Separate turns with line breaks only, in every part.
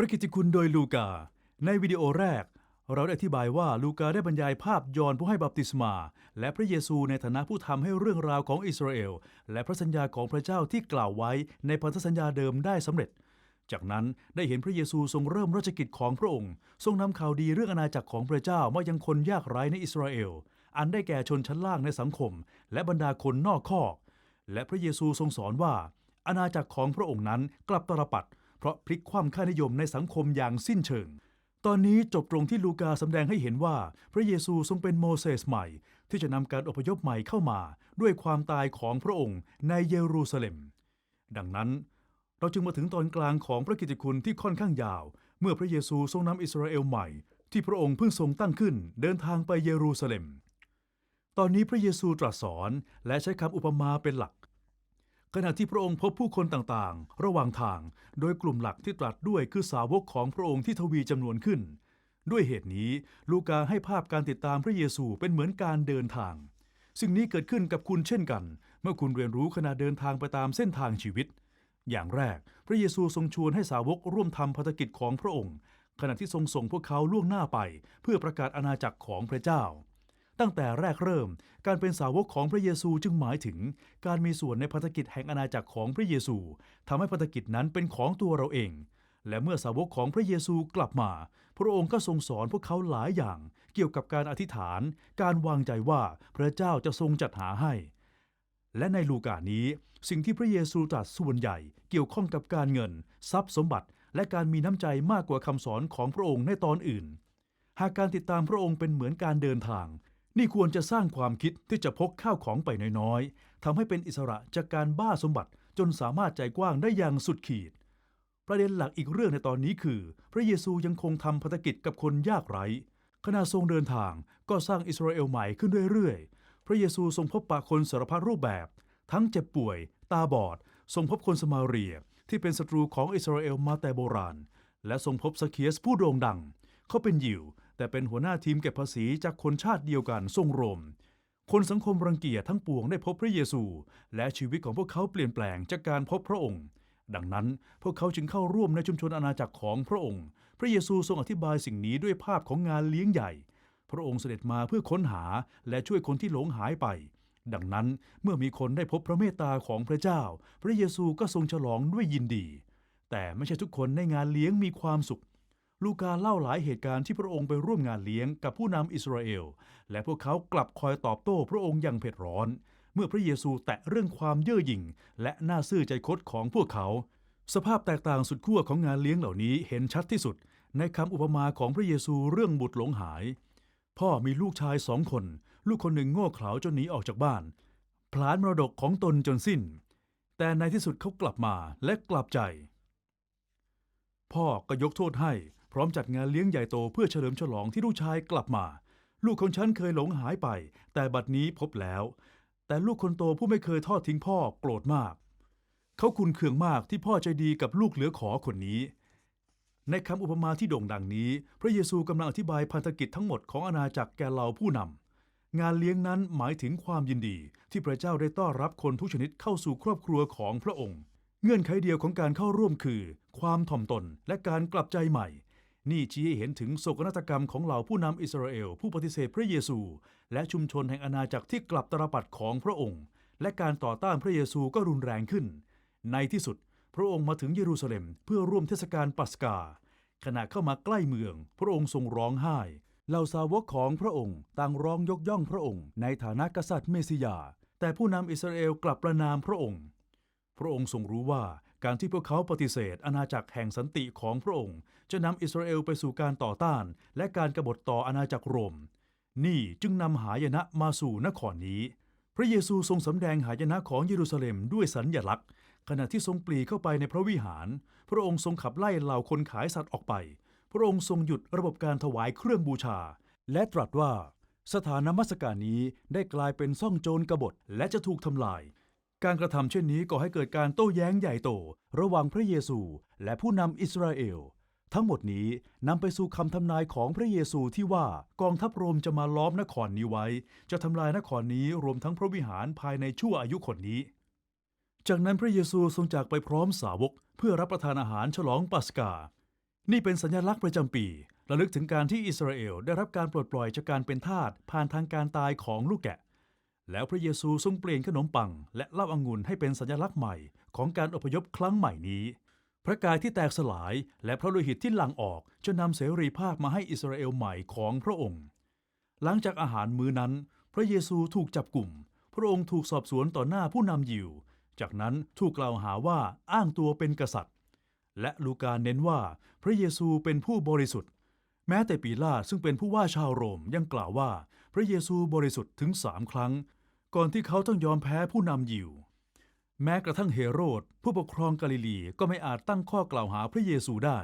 ระกิตติคุณโดยลูกา ในวิดีโอแรก เราได้อธิบายว่าลูกาได้บรรยายภาพยอนผู้ให้บัพติศมา และพระเยซูในฐานะผู้ทำให้เรื่องราวของอิสราเอล และพระสัญญาของพระเจ้าที่กล่าวไว้ในพันธสัญญาเดิมได้สำเร็จ จากนั้นได้เห็นพระเยซูทรงเริ่มราชกิจของพระองค์ ทรงนำข่าวดีเรื่องอาณาจักรของพระเจ้ามายังคนยากไร้ในอิสราเอล อันได้แก่ชนชั้นล่างในสังคม และบรรดาคนนอกคอก และพระเยซูทรงสอนว่า อาณาจักรของพระองค์นั้นกลับตรปัดเพราะพลิกคว่ำค่านิยมในสังคมอย่างสิ้นเชิง ตอนนี้จบตรงที่ลูกาสำแดงให้เห็นว่า พระเยซูทรงเป็นโมเสสใหม่ ที่จะนำการอพยพใหม่เข้ามา ด้วยความตายของพระองค์ในเยรูซาเล็ม ดังนั้นเราจึงมาถึงตอนกลางของพระกิตติคุณที่ค่อนข้างยาว เมื่อพระเยซูทรงนำอิสราเอลใหม่ ที่พระองค์เพิ่งทรงตั้งขึ้นเดินทางไปเยรูซาเล็ม ตอนนี้พระเยซูตรัสสอนและใช้คำอุปมาเป็นหลัก ขณะที่พระองค์พบผู้คนต่างๆ ระหว่างทาง โดยกลุ่มหลักที่ตรัสด้วยคือสาวกของพระองค์ที่ทวีจำนวนขึ้น ด้วยเหตุนี้ลูกาให้ภาพการติดตามพระเยซูเป็นเหมือนการเดินทาง สิ่งนี้เกิดขึ้นกับคุณเช่นกัน เมื่อคุณเรียนรู้ขณะเดินทางไปตามเส้นทางชีวิต อย่างแรก พระเยซูทรงชวนให้สาวกร่วมทำภารกิจของพระองค์ ขณะที่ทรงส่งพวกเขาล่วงหน้าไป เพื่อประกาศอาณาจักรของพระเจ้า ตั้งแต่แรกเริ่ม การเป็นสาวกของพระเยซูจึงหมายถึง การมีส่วนในพันธกิจแห่งอาณาจักรของพระเยซูทำให้พันธกิจนั้นเป็นของตัวเราเอง และเมื่อสาวกของพระเยซูกลับมา พระองค์ก็ทรงสอนพวกเขาหลายอย่าง เกี่ยวกับการอธิษฐาน การวางใจว่าพระเจ้าจะทรงจัดหาให้ และในลูกานี้ สิ่งที่พระเยซูตรัสส่วนใหญ่ เกี่ยวข้องกับการเงิน ทรัพย์สมบัติ และการมีน้ำใจมากกว่าคำสอนของพระองค์ในตอนอื่นหากการติดตามพระองค์เป็นเหมือนการเดินทาง นี่ควรจะสร้างความคิดที่จะพกข้าวของไปน้อยๆทำให้เป็นอิสระจากการบ้าสมบัติจนสามารถใจกว้างได้อย่างสุดขีด ประเด็นหลักอีกเรื่องในตอนนี้คือ พระเยซูยังคงทำพันธกิจกับคนยากไร้ขณะทรงเดินทางก็สร้างอิสราเอลใหม่ขึ้นเรื่อยๆ พระเยซูทรงพบปะคนสารพัดรูปแบบ ทั้งเจ็บป่วย ตาบอด ทรงพบคนสมาเรีย ที่เป็นศัตรูของอิสราเอลมาแต่โบราณ และทรงพบสเคียสผู้โด่งดัง เขาเป็นยิว แต่เป็นหัวหน้าทีมเก็บภาษีจากคนชาติเดียวกันทรงโรม คนสังคมรังเกียจทั้งปวงได้พบพระเยซู และชีวิตของพวกเขาเปลี่ยนแปลงจากการพบพระองค์ ดังนั้นพวกเขาจึงเข้าร่วมในชุมชนอาณาจักรของพระองค์ พระเยซูทรงอธิบายสิ่งนี้ด้วยภาพของงานเลี้ยงใหญ่ พระองค์เสด็จมาเพื่อค้นหาและช่วยคนที่หลงหายไป ดังนั้นเมื่อมีคนได้พบพระเมตตาของพระเจ้า พระเยซูก็ทรงฉลองด้วยยินดี แต่ไม่ใช่ทุกคนในงานเลี้ยงมีความสุข ลูกาเล่าหลายเหตุการณ์ที่พระองค์ไปร่วมงานเลี้ยงกับผู้นำอิสราเอล และพวกเขากลับคอยตอบโต้พระองค์อย่างเผ็ดร้อน เมื่อพระเยซูแตะเรื่องความเย่อหยิ่ง และน่าซื่อใจคดของพวกเขา สภาพแตกต่างสุดขั้วของงานเลี้ยงเหล่านี้เห็นชัดที่สุด ในคำอุปมาของพระเยซูเรื่องบุตรหลงหาย พ่อมีลูกชายสองคน ลูกคนหนึ่งโง่เขลาจนหนีออกจากบ้าน พลานมรดกของตนจนสิ้น แต่ในที่สุดเขากลับมาและกลับใจ พ่อก็ยกโทษให้ พร้อมจัดงานเลี้ยงใหญ่โตเพื่อเฉลิมฉลองที่ลูกชายกลับมา ลูกของฉันเคยหลงหายไป แต่บัดนี้พบแล้ว แต่ลูกคนโตผู้ไม่เคยทอดทิ้งพ่อโกรธมาก เขาคุนเคืองมากที่พ่อใจดีกับลูกเหลือขอคนนี้ ในคำอุปมาที่โด่งดังนี้ พระเยซูกำลังอธิบายพันธกิจทั้งหมดของอาณาจักรแก่เหล่าผู้นำงานเลี้ยงนั้นหมายถึงความยินดี ที่พระเจ้าได้ต้อนรับคนทุกชนิดเข้าสู่ครอบครัวของพระองค์ เงื่อนไขเดียวของการเข้าร่วมคือ ความถ่อมตนและการกลับใจใหม่ นี่ชี้ให้เห็นถึงโศกนาฏกรรมของเหล่าผู้นำอิสราเอล ผู้ปฏิเสธพระเยซู และชุมชนแห่งอาณาจักรที่กลับตรปัดของพระองค์ และการต่อต้านพระเยซูก็รุนแรงขึ้น ในที่สุด พระองค์มาถึงเยรูซาเล็มเพื่อร่วมเทศกาลปัสกา ขณะเข้ามาใกล้เมือง พระองค์ทรงร้องไห้เหล่าสาวกของพระองค์ต่างร้องยกย่องพระองค์ ในฐานะกษัตริย์เมสสิยา แต่ผู้นำอิสราเอลกลับประนามพระองค์ พระองค์ทรงรู้ว่า การที่พวกเขาปฏิเสธอาณาจักรแห่งสันติของพระองค์ จะนำอิสราเอลไปสู่การต่อต้าน และการกบฏต่ออาณาจักรโรม นี่จึงนำหายนะมาสู่นครนี้ พระเยซูทรงสำแดงหายนะของเยรูซาเล็มด้วยสัญญลักษณ์ ขณะที่ทรงปลีเข้าไปในพระวิหาร พระองค์ทรงขับไล่เหล่าคนขายสัตว์ออกไป พระองค์ทรงหยุดระบบการถวายเครื่องบูชา และตรัสว่า สถานนมัสการนี้ได้กลายเป็นซ่องโจรกบฏและจะถูกทำลาย การกระทำเช่นนี้ก่อให้เกิดการโต้แย้งใหญ่โต ระหว่างพระเยซู และผู้นำอิสราเอล ทั้งหมดนี้นำไปสู่คำทำนายของพระเยซูที่ว่ากองทัพโรมจะมาล้อมนครนี้ไว้ จะทำลายนครนี้รวมทั้งพระวิหารภายในชั่วอายุคนนี้ จากนั้นพระเยซูทรงจากไปพร้อมสาวก เพื่อรับประทานอาหารฉลองปัสกา นี่เป็นสัญลักษณ์ประจำปีระลึกถึงการที่อิสราเอลได้รับการปลดปล่อยจากการเป็นทาสผ่านทางการตายของลูกแกะ แล้วพระเยซูทรงเปลี่ยนขนมปัง และเหล้าอางุ่นให้เป็นสัญลักษณ์ใหม่ของการอพยพครั้งใหม่นี้ พระกายที่แตกสลายและพระโลหิตที่หลั่งออกจะนำเสรีภาพมาให้อิสราเอลใหม่ของพระองค์ หลังจากอาหารมื้อนั้น พระเยซูถูกจับกลุ่ม พระองค์ถูกสอบสวนต่อหน้าผู้นำยิว จากนั้นถูกกล่าวหาว่าอ้างตัวเป็นกษัตริย์ และลูกาเน้นว่าพระเยซูเป็นผู้บริสุทธิ์แม้แต่ปีลาซึ่งเป็นผู้ว่าชาวโรมยังกล่าวว่า พระเยซูบริสุทธิ์ถึงสามครั้ง ก่อนที่เขาต้องยอมแพ้ผู้นำยิว แม้กระทั่งเฮโรด ผู้ปกครองกาลิลีก็ไม่อาจตั้งข้อกล่าวหาพระเยซูได้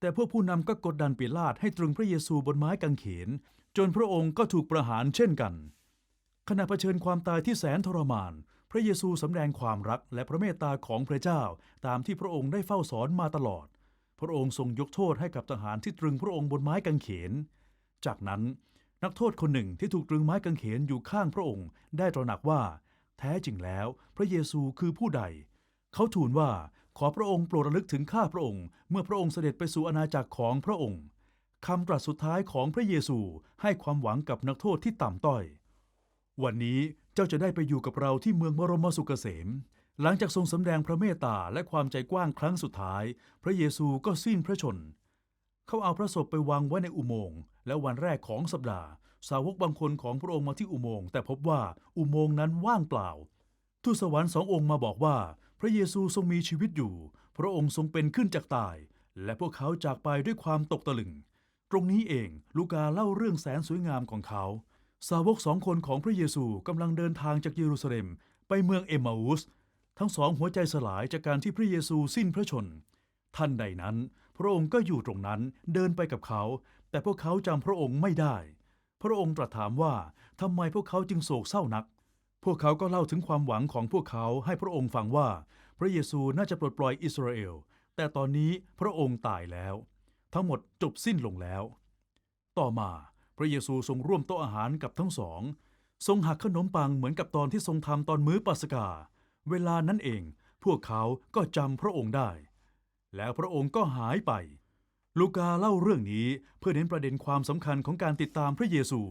แต่พวกผู้นำก็กดดันปิลาตให้ตรึงพระเยซูบนไม้กางเขน จนพระองค์ก็ถูกประหารเช่นกัน ขณะเผชิญความตายที่แสนทรมาน พระเยซูสำแดงความรักและพระเมตตาของพระเจ้า ตามที่พระองค์ได้เฝ้าสอนมาตลอด พระองค์ทรงยกโทษให้กับทหารที่ตรึงพระองค์บนไม้กางเขน จากนั้น นักโทษคนหนึ่งที่ถูกตรึงไม้กางเขนอยู่ข้างพระองค์ ได้ตระหนักว่า แท้จริงแล้ว พระเยซูคือผู้ใด เขาทูลว่าขอพระองค์โปรดระลึกถึงข้าพระองค์ เมื่อพระองค์เสด็จไปสู่อาณาจักรของพระองค์คำตรัสสุดท้ายของพระเยซูให้ความหวังกับนักโทษที่ต่ำต้อย วันนี้เจ้าจะได้ไปอยู่กับเราที่เมืองบรมสุขเกษม หลังจากทรงสำแดงพระเมตตาและความใจกว้างครั้งสุดท้าย พระเยซูก็สิ้นพระชน เขาเอาพระศพไปวางไว้ในอุโมงค์และวันแรกของสัปดาห์ สาวกบางคนของพระองค์มาที่อุโมงค์แต่พบว่าอุโมงค์นั้นว่างเปล่า ทูตสวรรค์สององค์มาบอกว่า พระเยซูทรงมีชีวิตอยู่ พระองค์ทรงเป็นขึ้นจากตาย และพวกเขาจากไปด้วยความตกตะลึง ตรงนี้เองลูกาเล่าเรื่องแสนสวยงามของเขา สาวกสองคนของพระเยซูกำลังเดินทางจากเยรูซาเล็ม ไปเมืองเอมมาอุสทั้งสองหัวใจสลายจากการที่พระเยซูสิ้นพระชน ท่านใดนั้น พระองค์ก็อยู่ตรงนั้นเดินไปกับเขา แต่พวกเขาจำพระองค์ไม่ได้ พระองค์ตรัสถามว่าทำไมพวกเขาจึงโศกเศร้านัก พวกเขาก็เล่าถึงความหวังของพวกเขาให้พระองค์ฟังว่า พระเยซูน่าจะปลดปล่อยอิสราเอล แต่ตอนนี้พระองค์ตายแล้ว ทั้งหมดจบสิ้นลงแล้ว ต่อมาพระเยซูทรงร่วมโต๊ะอาหารกับทั้งสอง ทรงหักขนมปังเหมือนกับตอนที่ทรงทำตอนมื้อปัสกา เวลานั้นเอง พวกเขาก็จำพระองค์ได้ แล้วพระองค์ก็หายไป ลูกาเล่าเรื่องนี้เพื่อเน้นประเด็นความสำคัญของการติดตามพระเยซู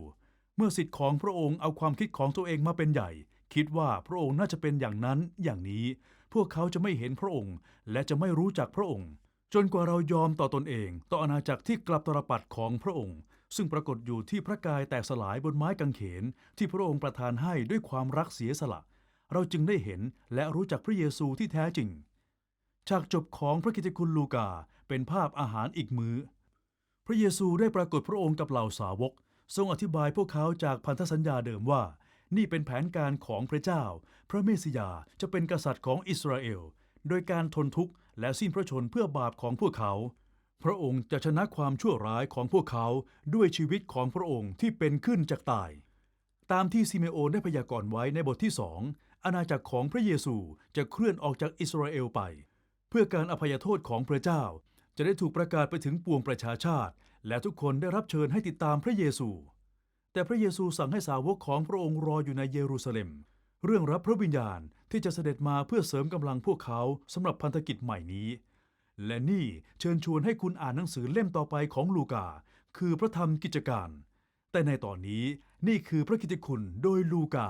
เมื่อสิทธิ์ของพระองค์เอาความคิดของตัวเองมาเป็นใหญ่ คิดว่าพระองค์น่าจะเป็นอย่างนั้นอย่างนี้ พวกเขาจะไม่เห็นพระองค์ และจะไม่รู้จักพระองค์ จนกว่าเรายอมต่อตนเอง ต่ออาณาจักรที่กลับตรปัดของพระองค์ ซึ่งปรากฏอยู่ที่พระกายแตกสลายบนไม้กางเขน ที่พระองค์ประทานให้ด้วยความรักเสียสละ เราจึงได้เห็นและรู้จักพระเยซูที่แท้จริง ฉากจบของพระกิตติคุณลูกาเป็นภาพอาหารอีกมือ้อ พระเยซูได้ปรากฏพระองค์กับเหล่าสาวก ทรงอธิบายพวกเขาจากพันธสัญญาเดิมว่า นี่เป็นแผนการของพระเจ้า พระเมสสิยาจะเป็นกษัตริย์ของอิสราเอล โดยการทนทุกข์และสิ้นพระชนเพื่อบาปของพวกเขา พระองค์จะชนะความชั่วร้ายของพวกเขาด้วยชีวิตของพระองค์ที่เป็นขึ้นจากตาย ตามที่ซิเมโอนได้พยากรณ์ไว้ในบทที่สองอาณาจักรของพระเยซูจะเคลื่อนออกจากอิสราเอลไป เพื่อการอภัยโทษของพระเจ้า จะได้ถูกประกาศไปถึงปวงประชาชาติ และทุกคนได้รับเชิญให้ติดตามพระเยซู แต่พระเยซูสั่งให้สาวกของพระองค์รออยู่ในเยรูซาเล็ม เรื่องรับพระวิญญาณที่จะเสด็จมาเพื่อเสริมกำลังพวกเขาสำหรับพันธกิจใหม่นี้ และนี่เชิญชวนให้คุณอ่านหนังสือเล่มต่อไปของลูกา คือพระธรรมกิจการ แต่ในตอนนี้นี่คือพระกิตติคุณโดยลูกา